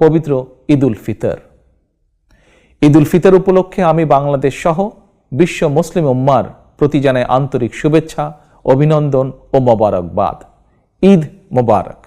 পবিত্র ঈদুল ফিতর। ঈদুল ফিতর উপলক্ষে আমি বাংলাদেশ সহ বিশ্ব মুসলিম উম্মার প্রতি জানাই আন্তরিক শুভেচ্ছা, অভিনন্দন ও মোবারকবাদ। ঈদ মোবারক।